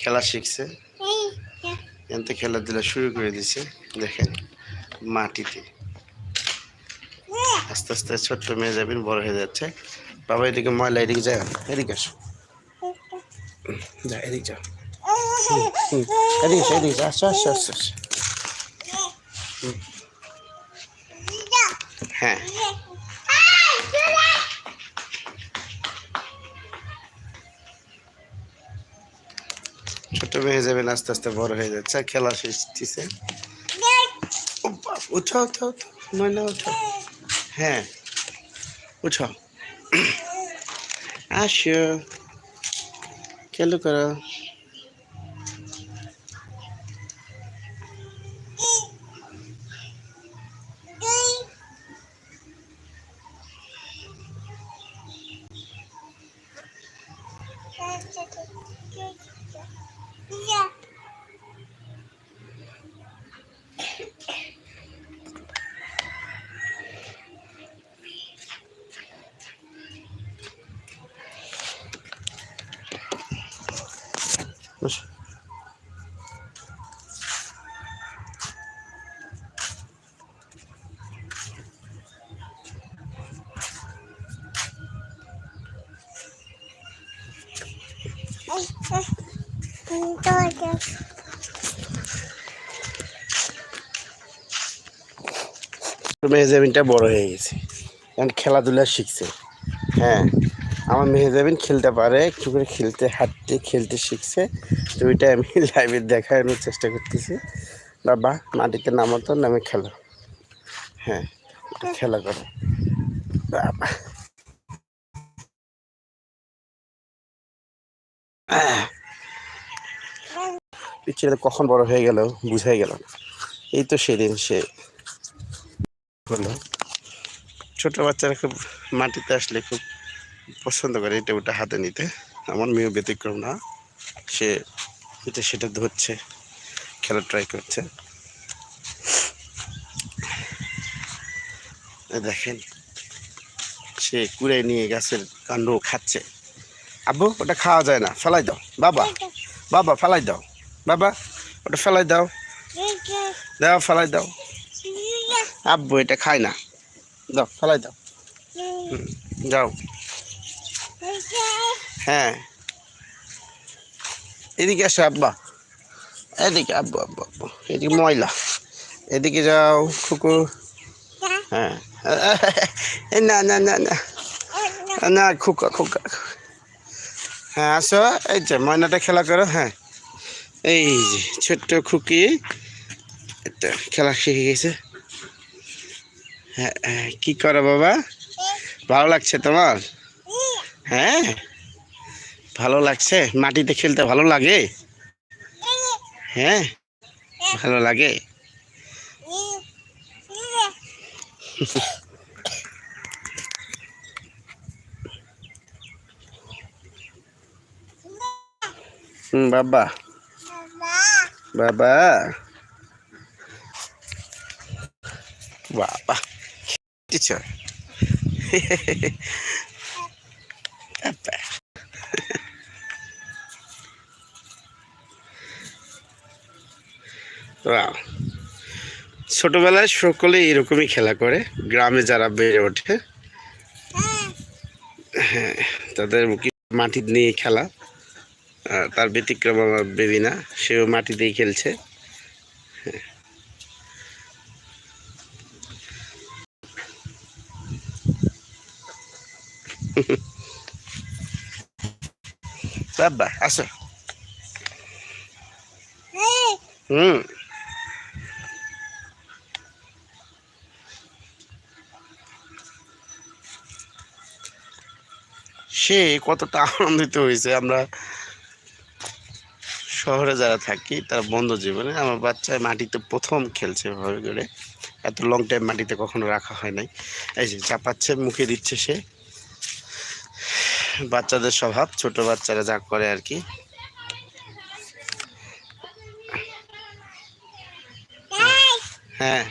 খেলা শিখছে। এনতে খেলাধুলা শুরু করে দিছে, দেখেন, মাটিতে। আস্তে আস্তে ছোট্ট মেয়ে যাবেন বড় হয়ে যাচ্ছে। বাবা, এদিকে ময়লা, এদিকে যায় এদিকে আসো। যা, এদিকে যাও হ্যাঁ। ছোট হয়ে যাবেন, আস্তে আস্তে বড় হয়ে যাচ্ছে। খেলা শেষ দিছে। উঠো উঠো উঠো। ময়না, উঠো। হ্যাঁ উঠো। আসো। খেলো করো। মেহজাবিনটা বড় হয়ে গেছে। এখন খেলাধুলা শিখছে। হ্যাঁ আমার মেহজাবিন খেলতে পারে, একটু করে খেলতে, হাঁটতে, খেলতে শিখছে। তো ওইটা আমি লাইভে দেখানোর চেষ্টা করতেছি। বাবা, মাটিতে নামো তো, নামে খেলো। হ্যাঁ খেলা করো। বাবা। পিছিয়ে কখন বড় হয়ে গেল বুঝাই গেল না। এই তো সেদিন সে হলো ছোট বাচ্চারা খুব মাটিতে আসলে খুব পছন্দ করে এটা ওটা হাতে নিতে। আমার মেয়েও ব্যতিক্রম না। সে এটা সেটা ধরছে, খেলা ট্রাই করছে। দেখেন, সে কুড়ে নিয়ে গাছের কাণ্ড খাচ্ছে। আব্বু, ওটা খাওয়া যায় না, ফেলাই দাও। বাবা বাবা, ফেলাই দাও। বাবা, ওটা ফেলাই দাও। দাও, ফেলাই দাও। আব্বু এটা খায় না। দাও, ফেলাই দাও। যাও। হ্যাঁ। এদিকে আসো আব্বা। এদিকে আব্বু আব্বু আব্বু। এদিকে ময়লা। এদিকে যাও, কুকুর। হ্যাঁ। না না না না। না, খুকা খুকা। হ্যাঁ আসো। এই যে, ময়নাটা খেলা করো হ্যাঁ। এই যে ছোট্ট খুকি একটা খেলা শিখে গেছে। হ্যাঁ হ্যাঁ, কি করো বাবা? ভালো লাগছে তোমার? হ্যাঁ? ভালো লাগছে? মাটিতে খেলতে ভালো লাগে? হ্যাঁ? ভালো লাগে? বাবা। বাবা। বাবা। টিচার। ছোটবেলায় সকলে এরকমই খেলা করে, গ্রামে যারা বেড়ে ওঠে। হ্যাঁ তাদের মাটি নিয়ে খেলা। তার ব্যতিক্রম আমার বেবি না, সেও মাটিতেই খেলছে। হ্যাঁ। বাবা হুম। সে কতটা আনন্দিত হয়েছে, আমরা শহরে যারা থাকি, তার বন্ধ জীবনে আমার বাচ্চা মাটিতে প্রথম খেলছে ভাবে করে। এত লং টাইম মাটিতে কখনো রাখা হয় নাই। এই যে চাপাচ্ছে, মুখে দিচ্ছে সে। বাচ্চাদের স্বভাব, ছোট বাচ্চারা যা করে আর কি। হ্যাঁ।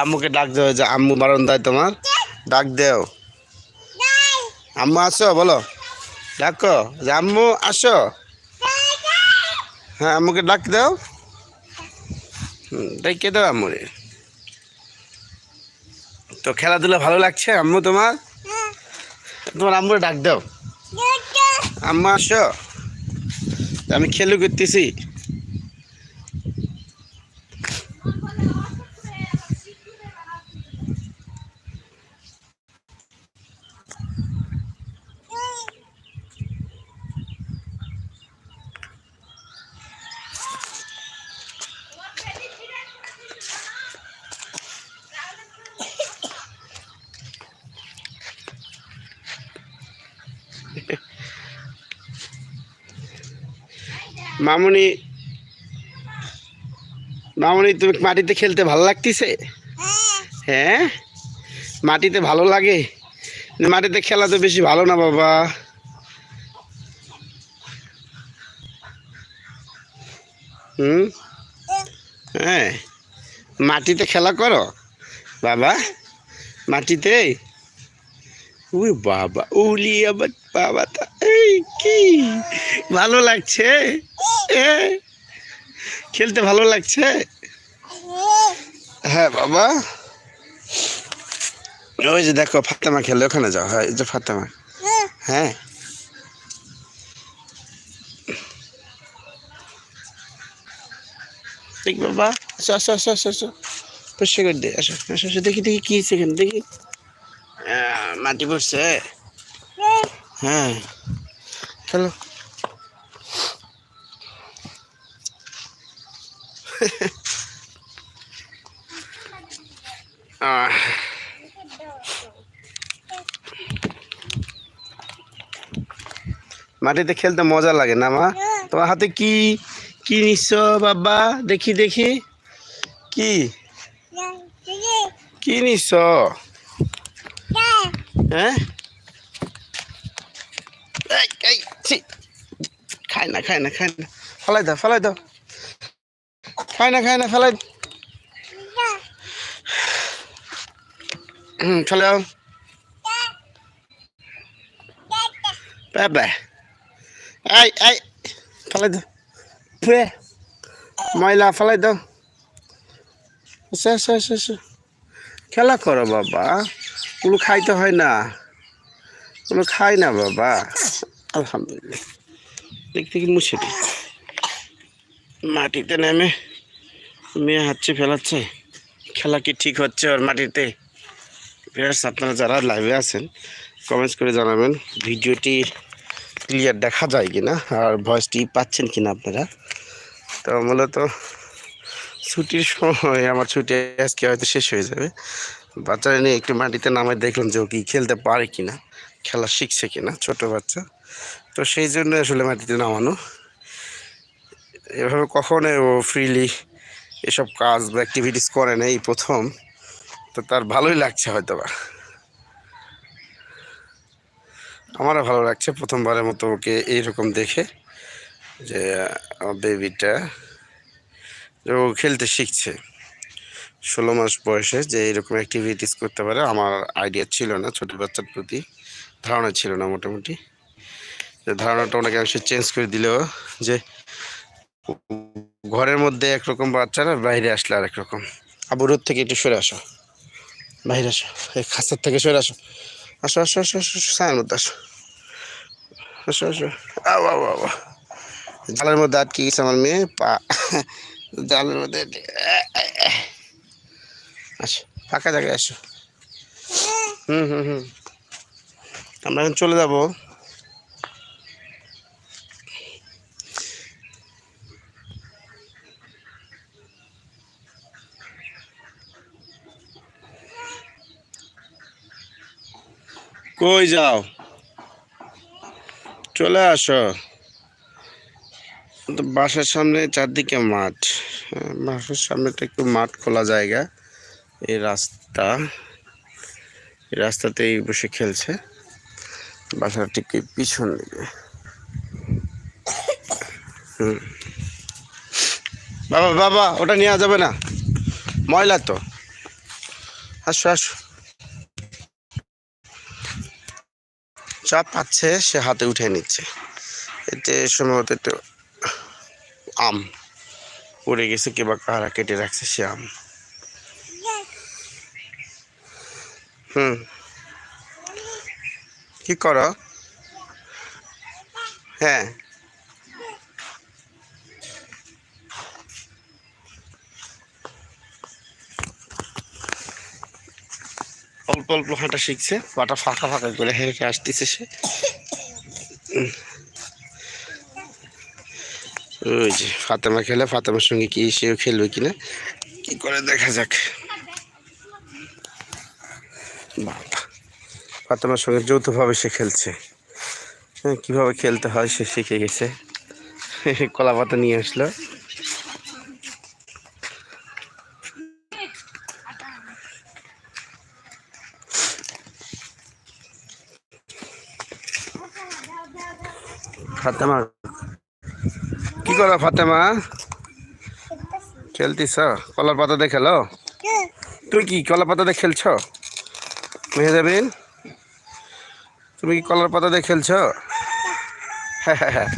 আম্মুকে ডাক দেও যে আম্মু বারণ দেয় তোমার। ডাক দেও। আম্মু আসো, বলো। ডাকো। যে আম্মু, আসো। হ্যাঁ আমাকে ডাক দাও। হুম, ডেকে দাও আম্মুরে তো খেলাধুলা ভালো লাগছে আম্মু তোমার? তোমার আম্মুরে ডাক দাও। আম্মা আসো। আমি খেলু করতেছি। মামুনি মামুনি, তুমি মাটিতে খেলতে ভালো লাগতেছে? হ্যাঁ? মাটিতে ভালো লাগে? মাটিতে খেলা তো বেশি ভালো না বাবা। হুম? হ্যাঁ? মাটিতে খেলা করো? বাবা, মাটিতে? উই বাবা, উলি আবার বাবা তা। কি? ভালো লাগছে? এ? খেলতে ভালো লাগছে? হ্যাঁ বাবা। ওই যে দেখো ফাতেমা খেলে ওখানে যাও। হ্যাঁ এই যে ফাতেমা। হ্যাঁ। দেখ বাবা আসো আসো আসো আসো আসো। পরিষ্কার করে দে আসো আসো আসো দেখি দেখি কি এখানে দেখি। আহ, মাটি পড়ছে? হ্যাঁ। চলো। মাটিতে খেলতে মজা লাগে না মা? তোমার হাতে কি কি নিচ্ছ বাবা? দেখি দেখি। কি? কি নিচ্ছ? হ্যাঁ এই, এই, ছি। না, খায় না খায় না। ফেলাই দাও ফেলাই দাও। খায় না খায় না, ফেলাই। হুম, চলে যাও বাবা। এই এই ফেলাই দাও। ফুয়ে ময়লা, ফেলাই দাও। আসো আসো খেলা করো, বাবা। ওগুলো খাইতে হয় না। ওগুলো খাই না, বাবা। আলহামদুলিল্লাহ। দেখতে কি মুছে দিই মাটিতে নেমে মেয়ে হাঁচছে ফেলাচ্ছে। খেলা কি ঠিক হচ্ছে ওর মাটিতে? ভিউয়ার্স আপনারা যারা লাইভে আছেন কমেন্টস করে জানাবেন, ভিডিওটি ক্লিয়ার দেখা যায় কিনা আর ভয়েসটি পাচ্ছেন কিনা আপনারা। তো মূলত ছুটির সময়, আমার ছুটি আজকে হয়তো শেষ হয়ে যাবে। বাচ্চারা নিয়ে একটু মাটিতে নামে দেখলাম যে ও কি খেলতে পারে কিনা, খেলা শিখছে কিনা, ছোট বাচ্চা। তো সেই জন্য আসলে মাটিতে নামানো। এভাবে কখনো ও ফ্রিলি এসব কাজ বা অ্যাক্টিভিটিস করে না এই প্রথম। তো তার ভালোই লাগছে হয়তো বা আমারও ভালো লাগছে প্রথমবারের মতো ওকে এইরকম দেখে যে বেবিটা যে ও খেলতে শিখছে। ষোলো মাস বয়সে যে এরকম অ্যাক্টিভিটিস করতে পারে, আমার আইডিয়া ছিল না, ছোটো বাচ্চার প্রতি ধারণা ছিল না মোটামুটি। ধারণাটা ওনাকে অংশে চেঞ্জ করে দিলেও যে ঘরের মধ্যে একরকম বাচ্চারা বাইরে আসলে আর একরকম আবু রোদ থেকে একটু সরে আসো। বাইরে আসো, এই খাঁচার থেকে সরে আসো। আসো আসো আসো আসো ছায়ার মধ্যে আসো। আসো আসো। আও আও আও। জালের মধ্যে আটকে গেছে আমার মেয়ে, পা। জালের মধ্যে আসো, ফাঁকা জায়গায় আসো। হুম হুম হুম। আমরা এখন চলে যাব। কই যাও? চলে আসো। বাসার সামনে চারদিকে মাঠ। হ্যাঁ, বাসার সামনেটা একটু মাঠ খোলা জায়গা। এই রাস্তা। এই রাস্তাতেই বসে খেলছে। বাসার ঠিক পিছন দিকে। বাবা বাবা ওটা নেওয়া যাবে না। ময়লা তো। আসো আসো। চাপ পাচ্ছে সে হাতে উঠে নিচ্ছে। এতে সম্ভবত একটু আম পড়ে গেছে, কিংবা কারা কেটে রাখছে সে আম। হুম। কি করো? হ্যাঁ। অল্প হাঁটা শিখছে, পাটা ফাঁকা ফাঁকা করে হেঁটে আসতেছে সে। ওই যে ফাতেমা খেলে, ফাতেমার সঙ্গে কি সেও খেলবে কিনা, কি করে দেখা যাক। ফাতেমার সঙ্গে যৌথভাবে সে খেলছে। হ্যাঁ কীভাবে খেলতে হয় সে শিখে গেছে। কলা পাতা নিয়ে আসলো। ফাতেমা? কি করো ফাতেমা? খেলতিস? কলার পাতা দিয়ে খেলো? তুমি কি কলার পাতা দিয়ে খেলছ? মেহেজাবিন, তুমি কি কলার পাতা দিয়ে খেলছ? হ্যাঁ হ্যাঁ হ্যাঁ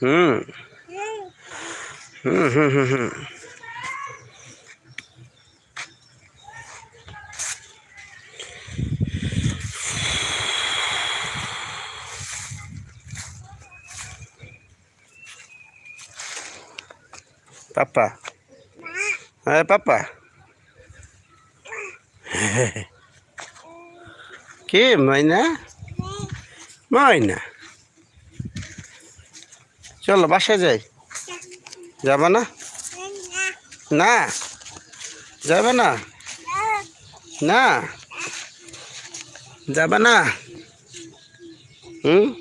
হুম। হুম হুম হুম হুম। পাপা। হ্যাঁ পাপা। কে ময়না ময়না চলো, বাসায় যাই। যাবে না? না। যাবে না? না। যাবে না? হুম?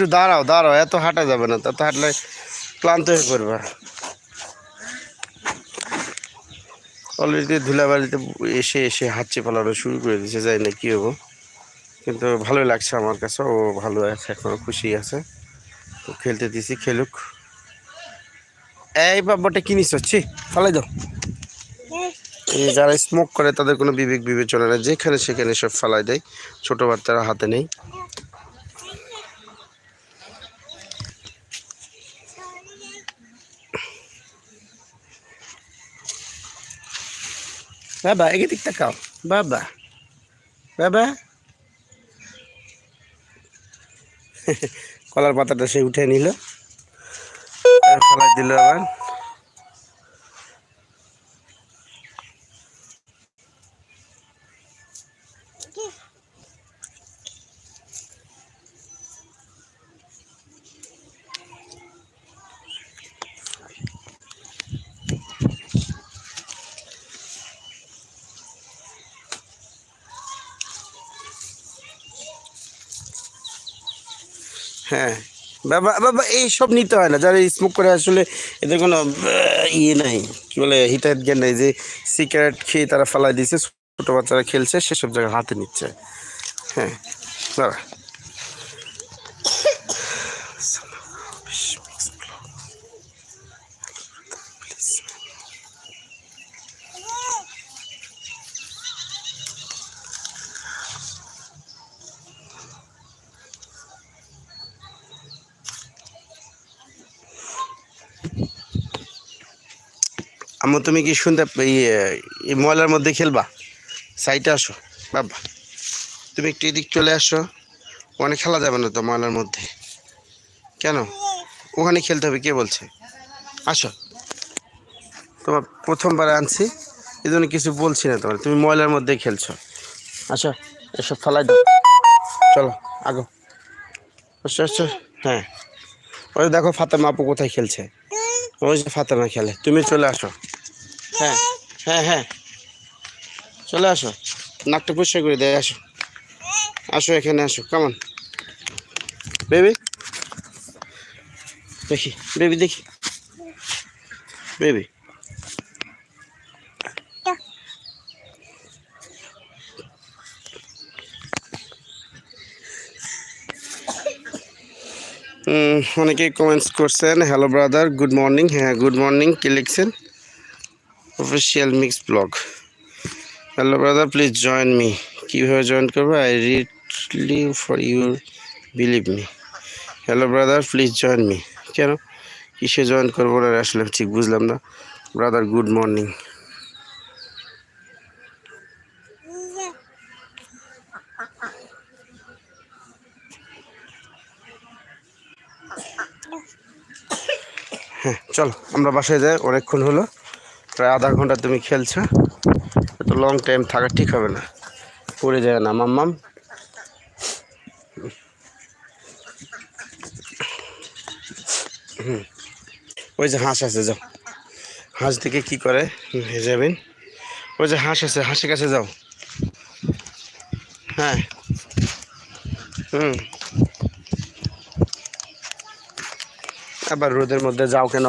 একটু দাঁড়াও দাঁড়াও, এত হাঁটা যাবে না তত হাঁটলে ক্লান্ত হয়ে পড়বে। অলরেডি ধুলাবাড়িতে এসে এসে হাঁচি পালানো শুরু করে দিয়েছে যাই না কী হব। কিন্তু ভালোই লাগছে আমার কাছে, ও ভালো আছে, এখনও খুশি আছে। তো খেলতে দিছি, খেলুক। এই বাবাটা কিনিস হচ্ছি ফালাই দাও। যারা স্মোক করে, তাদের কোনো বিবেক বিবেচনা নেই, যেখানে সেখানে সব ফালাই দেয়। ছোটো বাচ্চারা হাতে নেই। বাবা এগে দিক তাকাও। বাবা বাবা। কলার পাতাটা সে উঠে নিল। ফলাই দিল আবার। হ্যাঁ। বাবা এইসব নিতে হয় না। যারা স্মোক করে, আসলে এদের কোনো ইয়ে নাই। কি বলে হিটার জ্ঞান নেই যে সিগারেট খেয়ে তারা ফালাই দিয়েছে, ছোটো বাচ্চারা খেলছে, সেসব জায়গায় হাতে নিচ্ছে। হ্যাঁ দাঁড়া আম্মু, তুমি কি শুনতে ইয়ে এই ময়লার মধ্যে খেলবা? সাইডে আসো, বাবা। তুমি একটু এদিক চলে আসো। ওখানে খেলা যাবে না তো ময়লার মধ্যে। কেন? ওখানে খেলতে হবে, কে বলছে? আসো। তোমার প্রথমবার আনছি, এই জন্য কিছু বলছি না তোমার। তুমি ময়লার মধ্যে খেলছো। আসো, এসব ফেলাই দাও। চলো, আগো। আচ্ছা আচ্ছা হ্যাঁ। ওই দেখো ফাতেমা আপু কোথায় খেলছে। ওই যে ফাতেমা খেলে। তুমি চলে আসো। হ্যাঁ হ্যাঁ হ্যাঁ। চলে আসো। নাকটা পরিষ্কার করে দেয়, আসো। আসো এখানে, আসো কেমন বেবি দেখি বেবি দেখি। বেবি অনেকেই কমেন্টস করছেন হ্যালো ব্রাদার গুড মর্নিং হ্যাঁ গুড মর্নিং কি লিখছেন? Official mix blog hello brother please join me কীভাবে জয়েন করব I readily for your believe me hello brother please join me কেন কিসে জয়েন করব না আসলে ঠিক বুঝলাম না ব্রাদার গুড মর্নিং হ্যাঁ চলো, আমরা বাসায় যাই, অনেকক্ষণ হলো। প্রায় আধা ঘণ্টা তুমি খেলছো এত লং টাইম থাকা ঠিক হবে না। পড়ে যায় না মাম্মাম হুম। ওই যে হাঁস আছে, যাও। হাঁস দেখে কি করে যাবেন ওই যে হাঁস আছে, হাঁসের কাছে যাও। হ্যাঁ। হুম। আবার রোদের মধ্যে যাও কেন?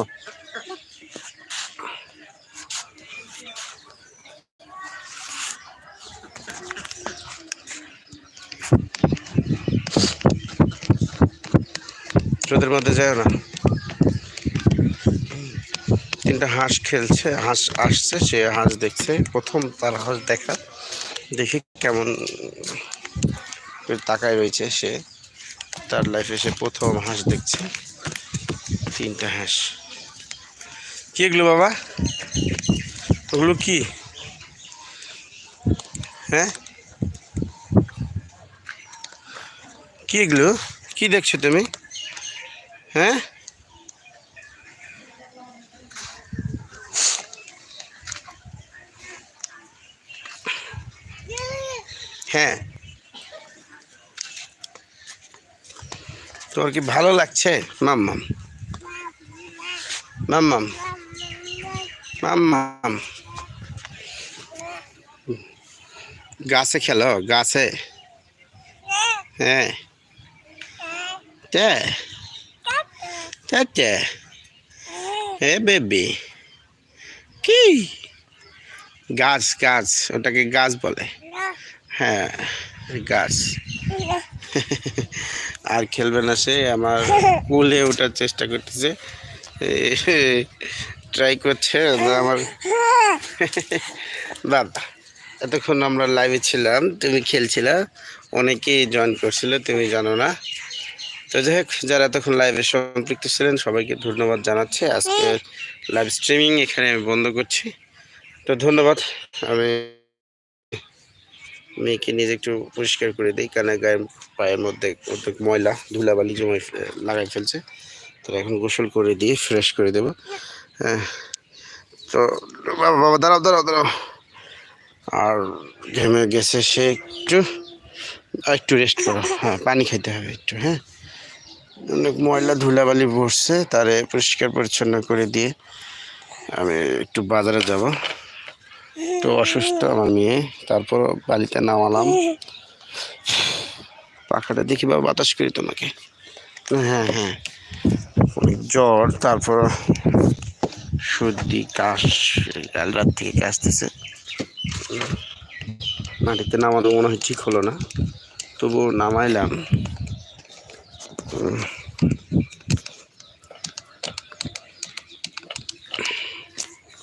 রোদের মধ্যে যায় না। তিনটা হাঁস খেলছে, হাঁস আসছে, সে হাঁস দেখছে। প্রথম তার হাঁস দেখা, দেখি কেমন তাকায় রয়েছে সে। তার লাইফে সে প্রথম হাঁস দেখছে, তিনটা হাঁস। কি এগুলো বাবা? ওগুলো কি? হ্যাঁ? কি এগুলো? কি দেখছ তুমি? হ্যাঁ? হ্যাঁ। তোমার কি ভালো লাগছে? মাম্মাম মাম্মাম মাম্মাম গাছে খেলো গাছে। হ্যাঁ। তে তে হে বেবি কি গাছ গাছ ওটাকে গাছ বলে। হ্যাঁ গাছ আর খেলবে না সে আমার কুলে ওঠার চেষ্টা করতেছে। ট্রাই করছে আমার দাদা এতক্ষণ আমরা লাইভে ছিলাম তুমি খেলছিলা অনেকেই জয়েন করছিল তুমি জানো না। তো যাই হোক, যারা এতক্ষণ লাইভে সম্পৃক্ত ছিলেন, সবাইকে ধন্যবাদ জানাচ্ছি। আজকে লাইভ স্ট্রিমিং এখানে আমি বন্ধ করছি। তো ধন্যবাদ। আমি মেয়েকে নিজে একটু পরিষ্কার করে দিই কারণ গায়ের পায়ের মধ্যে অর্ধেক ময়লা, ধুলাবালি জমে লাগাই ফেলছে। তো এখন গোসল করে দিয়ে ফ্রেশ করে দেবো। হ্যাঁ তো বাবা দাঁড়াও দাঁড়াও দাঁড়াও। আর ঘেমে গেছে সে একটু। একটু রেস্ট করো। হ্যাঁ পানি খাইতে হবে একটু হ্যাঁ। অনেক ময়লা ধুলাবালি বসছে, তারে পরিষ্কার পরিচ্ছন্ন করে দিয়ে আমি একটু বাজারে যাব। তো অসুস্থ আমার মেয়ে তারপর বাড়িতে নামালাম। পাখাটা দেখি বা বাতাস করি তোমাকে। হ্যাঁ হ্যাঁ। অনেক জ্বর, তারপর সর্দি, কাশ, কাল রাত থেকে কাশতেছে মাটিতে নামানো মনে হয় ঠিক হলো না। তবুও নামাইলাম।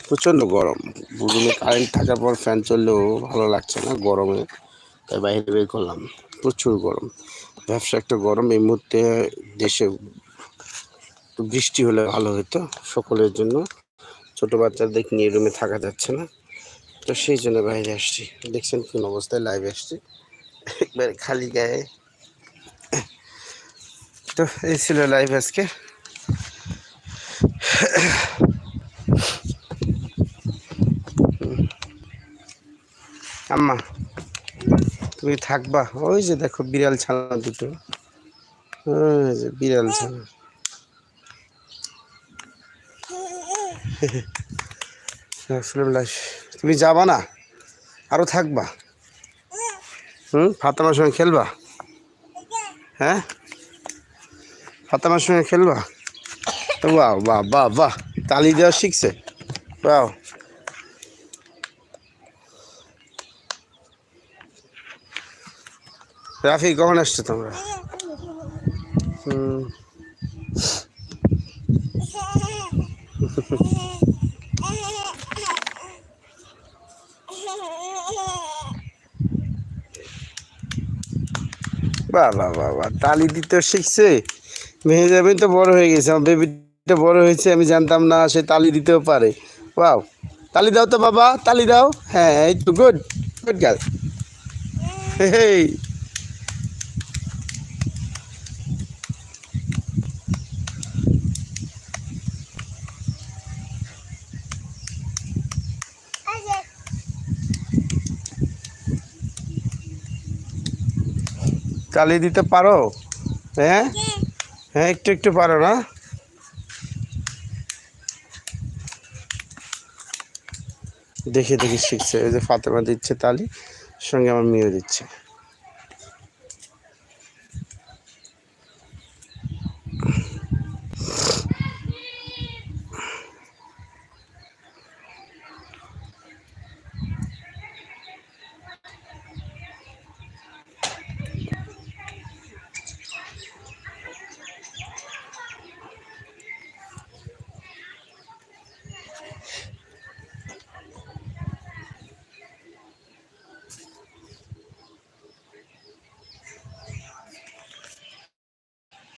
প্রচণ্ড গরম। রুমে কারেন্ট থাকার পর ফ্যান চললেও ভালো লাগছে না গরমে। তাই বাইরে বের করলাম। প্রচুর গরম। ব্যবসা একটা গরম, এই মুহূর্তে দেশে বৃষ্টি হলে ভালো হতো সকলের জন্য। ছোট বাচ্চাদের নিয়ে রুমে থাকা যাচ্ছে না। তো সেই জন্য বাইরে আসছি। দেখছেন কোন অবস্থায় লাইভে আসছি। একবারে খালি গায়ে। তো এই ছিল লাইভ আজকে। আম্মা, তুমি থাকবা? ওই যে দেখো বিড়াল ছানা দুটো। বিড়াল ছানা। তুমি যাবা না? আরও থাকবা? হুম? ফাতেমার সঙ্গে খেলবা? হ্যাঁ? ফাতেমার সঙ্গে খেলবা? বাহ বাহ বাহ বাহ তালি দেওয়া শিখছে। বাহ রাফি, কখন আসছো তোমরা? হুম। বাহ বাহ বাহ তালি দিতে শিখছে। মেয়ে যাবেন তো বড় হয়ে গেছে, আমার বেবিটা বড় হয়েছে, আমি জানতাম না সে তালি দিতেও পারে। ওয়াও তালি দাও তো বাবা, তালি দাও। হ্যাঁ এই তো গুড গুড গার্ল তালি দিতে পারো? হ্যাঁ? হ্যাঁ একটু একটু পারো না? দেখে দেখে শিখছে। ওই যে ফাতেমা দিচ্ছে তালি, সঙ্গে আমার মেয়েও দিচ্ছে।